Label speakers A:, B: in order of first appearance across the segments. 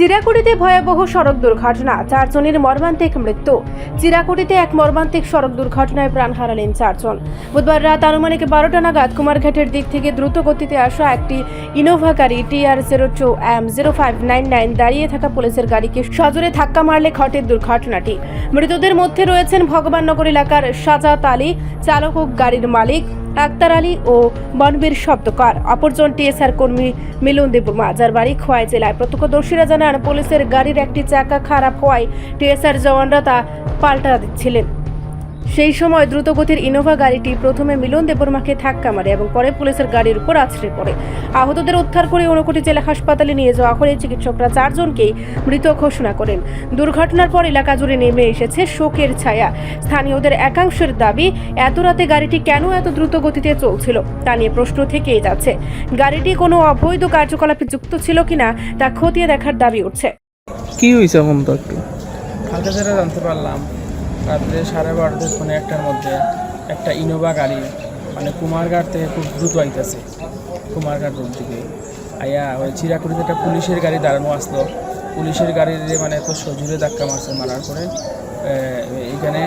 A: চিরাকুড়িতে ভয়াবহ সড়ক দুর্ঘটনা, চারজনের মর্মান্তিক মৃত্যু। চিরাকুড়িতে এক মর্মান্তিক সড়ক দুর্ঘটনায় প্রাণ হারালেন চারজন। বুধবার রাত আনুমানিক বারোটা নাগাদ কুমারঘাটের দিক থেকে দ্রুত গতিতে আসা একটি ইনোভা গাড়ি T R zero two M zero five nine nine দাঁড়িয়ে থাকা পুলিশের গাড়িকে সজোরে ধাক্কা মারলে ঘটে দুর্ঘটনাটি। মৃতদের মধ্যে রয়েছেন ভগবাননগর এলাকার সাজাত আলী, চালক ও গাড়ির মালিক। আক্তার আলী ও বনবীর শব্দকার। অপরজন টিএসআর কর্মী মিলন দেববর্মা যার বাড়ি খোয়াই জেলায়। প্রত্যক্ষদর্শীরা জানান, পুলিশের গাড়ির একটি চাকা খারাপ হওয়ায় টিএসআর জওয়ানরা তা পাল্টা দিচ্ছিলেন। সেই সময় দ্রুতগতির ইনোভা গাড়িটি প্রথমে মিলন দেববর্মাকে ধাক্কা মারে এবং পরে পুলিশের গাড়ির উপর আছড়ে পড়ে। আহতদের উদ্ধার করে ঊনকোটি জেলা হাসপাতালে নিয়ে যাওয়া হলে চিকিৎসকরা চারজনকেই মৃত ঘোষণা করেন। দুর্ঘটনার পর এলাকা জুড়ে নেমে এসেছে শোকের ছায়া। স্থানীয়দের একাংশের দাবি এত রাতে গাড়িটি কেন এত দ্রুত গতিতে চলছিল তা নিয়ে প্রশ্ন থেকেই যাচ্ছে। গাড়িটি কোনো অবৈধ কার্যকলাপে যুক্ত ছিল কিনা তা খতিয়ে দেখার দাবি উঠছে।
B: কি হয়েছে একটু
C: যেটা জানতে পারলাম রাত্রে সাড়ে বারোটার কোনো একটার মধ্যে একটা ইনোভা গাড়ি মানে কুমারঘাট থেকে খুব দ্রুত আইতেছে। কুমারঘাট রোড দিকে। আইয়া ওই চিরাকুড়িতে একটা পুলিশের গাড়ি দাঁড়ানো আসলো। পুলিশের গাড়ির মানে এত সজুরে ধাক্কা মারছে, মারার পরে এখানে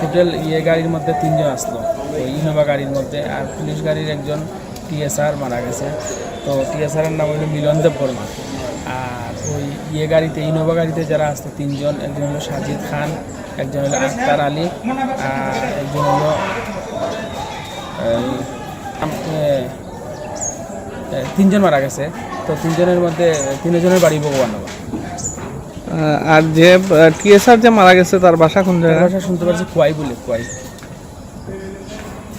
C: টোটাল ইয়ে গাড়ির মধ্যে তিনজন আসলো, ওই ইনোভা গাড়ির মধ্যে। আর পুলিশ গাড়ির একজন টিএসআর মারা গেছে। তো টিএসআরের নাম হলো মিলন দেব বর্মা। আর ওই ইয়ে গাড়িতে ইনোভা গাড়িতে যারা আসতো তিনজন একজন হলো সাজিদ খান একজন হলো আক্তার আলী আর একজন হলো তিনজন মারা গেছে। তো তিনজনের মধ্যে তিনজনের বাড়ি ভগবানগর
B: আহ, আর যে টিএসআর যে মারা গেছে তার বাসা কোন জায়গায়?
C: ভাষা শুনতে পারছি কোয়াই বলে কোয়াই।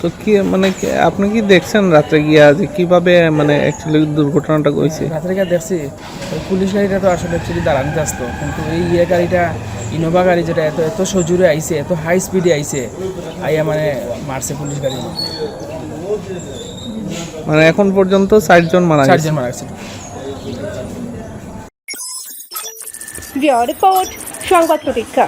B: তো কি মানে কি- আপনি কি দেখছেন রাত্রে গিয়া যে কীভাবে মানে অ্যাকচুয়ালি দুর্ঘটনাটা হয়েছে?
C: রাত্রে গিয়ে দেখছি পুলিশ গাড়িটা তো আসলে অ্যাকচুয়ালি দাঁড়ানিতে আসতো কিন্তু এই ইয়ে গাড়িটা ইনোভা গাড়ি যেটা এত এত সজুরে আইছে এত হাই স্পিডে আইছে আইয়া মানে মারছে পুলিশ গাড়ি।
B: মানে এখন পর্যন্ত ষাটজন মারা গেছে।
C: চারজন মারা গেছে।
A: রিপোর্ট সংবাদ প্রতীক্ষা।